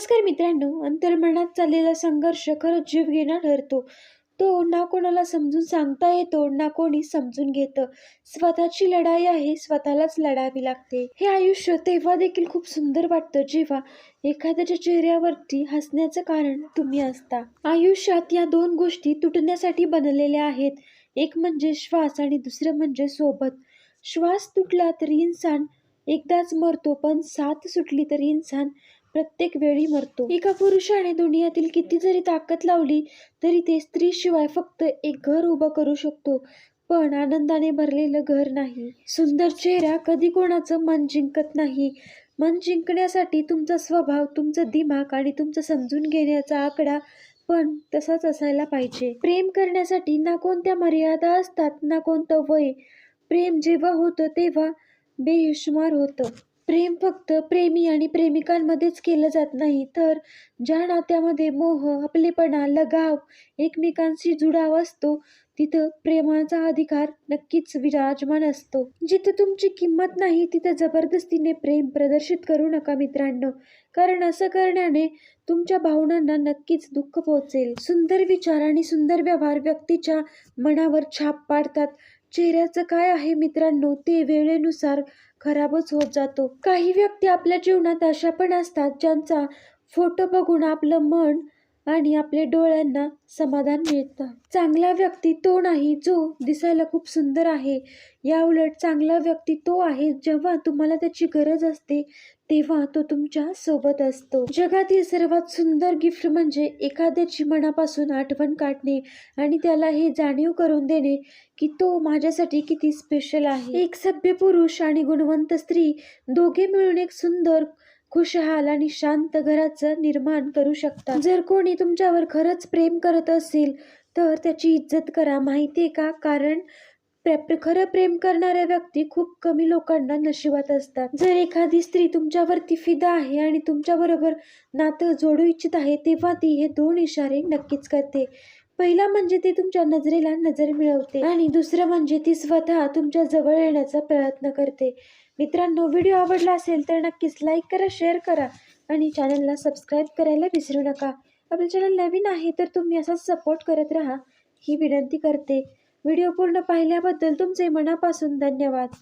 नमस्कार मित्रांनो अंतर्मनात चाललेला संघर्ष खरंच जीव घेणा ठरतो. तो ना कोणाला समजून सांगता येतो ना कोणी समजून घेतं. स्वतःची लढाई आहे स्वतःलाच लढावी लागते. हे आयुष्य तेव्हा देखील खूप सुंदर वाटतं जेव्हा एखाद्याच्या चेहऱ्यावरती हसण्याचं कारण तुम्ही असता. आयुष्यात या दोन गोष्टी तुटण्यासाठी बनलेल्या आहेत. एक म्हणजे श्वास आणि दुसरं म्हणजे सोबत. श्वास तुटला तरी इन्सान एकदाच मरतो पण साथ सुटली तरी इन्सान प्रत्येक वेळी मरतो. एका पुरुषाने दुनियातील किती जरी ताकद लावली तरी ते स्त्रीशिवाय फक्त एक घर उभं करू शकतो. पण आनंदाने भरलेलं घर नाही. सुंदर चेहरा कधी कोणाचं मन जिंकत नाही. मन जिंकण्यासाठी तुमचा स्वभाव तुमचा दिमाग आणि तुमचं समजून घेण्याचा आकडा पण तसाच असायला पाहिजे. प्रेम करण्यासाठी ना कोणत्या मर्यादा असतात ना कोणतं वय. प्रेम जेव्हा होतं तेव्हा बेहिशुमार होतं. प्रेम फक्त प्रेमी आणि प्रेमिकांमध्येच केलं जात नाही तर ज्या नात्यामध्ये मोह आपलेपणा लगाव एकमेकांशी जुडाव असतो तिथं प्रेमाचा अधिकार नक्कीच विराजमान असतो. जिथं तुमची किंमत नाही तिथं जबरदस्तीने प्रेम प्रदर्शित करू नका मित्रांनो कारण असं करण्याने तुमच्या भावनांना नक्कीच दुःख पोहोचेल. सुंदर विचार आणि सुंदर व्यवहार व्यक्तीच्या मनावर छाप पाडतात. चेहऱ्याचं काय आहे मित्रांनो? ते वेळेनुसार खराबच होत जातो. काही व्यक्ती आपल्या जीवनात अशा पण असतात ज्यांचा फोटो बघून आपलं मन आणि आपल्या डोळ्यांना समाधान मिळतं. चांगला व्यक्ती तो नाही जो दिसायला खूप सुंदर आहे. या उलट चांगला व्यक्ती तो आहे जेव्हा तुम्हाला त्याची गरज असते तेव्हा तो तुमच्यासोबत असतो. जगातील सर्वात सुंदर गिफ्ट म्हणजे एखाद्याची मनापासून आठवण काढणे आणि त्याला हे जाणीव करून देणे की तो माझ्यासाठी किती स्पेशल आहे. एक सभ्य पुरुष आणि गुणवंत स्त्री दोघे मिळून एक सुंदर खुशहाल आणि शांत घराचं निर्माण करू शकता. जर कोणी तुमच्यावर खरंच प्रेम करत असेल तर त्याची इज्जत करा. माहितीये का? कारण प्रे- खरं प्रेम करणाऱ्या व्यक्ती खूप कमी लोकांना नशिबात असतात. जर एखादी स्त्री तुमच्यावरती फिदा आहे आणि तुमच्याबरोबर नातं जोडू इच्छित आहे तेव्हा ती हे दोन इशारे नक्कीच करते. पहिला म्हणजे ती तुमच्या नजरेला नजर मिळवते आणि दुसरं म्हणजे ती स्वतः तुमच्या जवळ येण्याचा प्रयत्न करते. मित्रांनो व्हिडिओ आवडला असेल तर नक्कीच लाईक करा शेअर करा आणि चॅनलला सबस्क्राईब करायला विसरू नका. आपलं चॅनल नवीन आहे तर तुम्ही असाच सपोर्ट करत राहा ही विनंती करते. व्हिडिओ पूर्ण पाहिल्याबद्दल तुमचे मनापासून धन्यवाद.